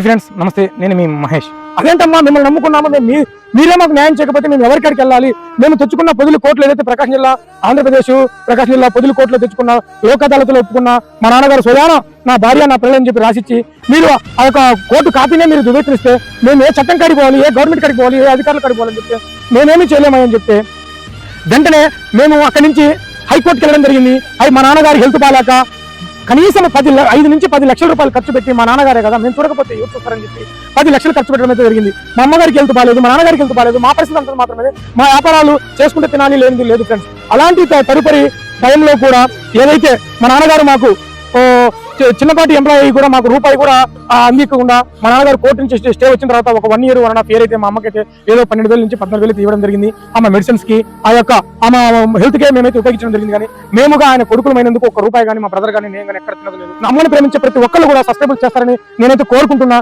Hi friends నమస్తే నేను మీ మహేష్. అదేంటమ్మా మిమ్మల్ని నమ్ముకున్నాము మేము మీ- మీరే మాకు న్యాయం చేయకపోతే మేము ఎవరికాడికి వెళ్ళాలి? మేము తెచ్చుకున్న పొదులు కోట్లు ఏదైతే ప్రకాశం జిల్లా ఆంధ్రప్రదేశ్ ప్రకాశం జిల్లా పొదులు కోట్లు తెచ్చుకున్న లోక్ అదాలత్లో ఒప్పుకున్న మా నాన్నగారు స్వయాన నా భార్య నా పిల్లలని చెప్పి రాసిచ్చి మీరు ఆ యొక్క కోర్టు కాపీనే మీరు ధృవీకరిస్తే మేము ఏ చట్టం కాడికి పోవాలి ఏ గవర్నమెంట్ కాడికి పోవాలి ఏ అధికారులు కాడికి పోవాలని చెప్తే మేమేమీ చేయలేమని చెప్తే వెంటనే మేము అక్కడి నుంచి హైకోర్టుకి వెళ్ళడం జరిగింది. అవి మా నాన్నగారు హెల్త్ బాగాలేక కనీసం పది ఐదు నుంచి పది లక్షల రూపాయలు ఖర్చు పెట్టి మా నాన్నగారే కదా మేము చూడకపోతే ఎవరు చూస్తారని చెప్పి పది లక్షలు ఖర్చు పెట్టడం అయితే జరిగింది. మా అమ్మగారికి వెళ్తూ బాగాలేదు మా నాన్నగారికి వెళ్తూ బాగాలేదు మా పరిస్థితి అంతా మాత్రమే మా వ్యాపారాలు చేసుకుంటే తినాలి లేనిది లేదు ఫ్రెండ్స్ అలాంటి తదుపరి టైంలో కూడా ఏదైతే మా నాన్నగారు మాకు ఓ, చిన్నపాటి ఎంప్లాయీ కూడా మాకు రూపాయి కూడా అందించకుండా మా నాన్నగారు కోర్టు నుంచి స్టే- వచ్చిన తర్వాత ఒక one year one and half year అయితే మా అమ్మకైతే ఏదో పన్నెండు వేల నుంచి పద్నాలుగు వేలు ఇవ్వడం జరిగింది. ఆమె మెడిసిన్స్కి ఆ యొక్క ఆమె హెల్త్ కే మేమైతే ఉపయోగించడం జరిగింది కానీ మేముగా ఆయన కొడుకులమైనందుకు ఒక రూపాయి కానీ మా బ్రదర్ కానీ నేను కానీ ఎక్కడ తినదు లేదు. అమ్మని ప్రేమించే ప్రతి ఒక్కళ్ళు కూడా సస్టైబుల్ చేస్తారని నేనైతే కోరుకుంటున్నా.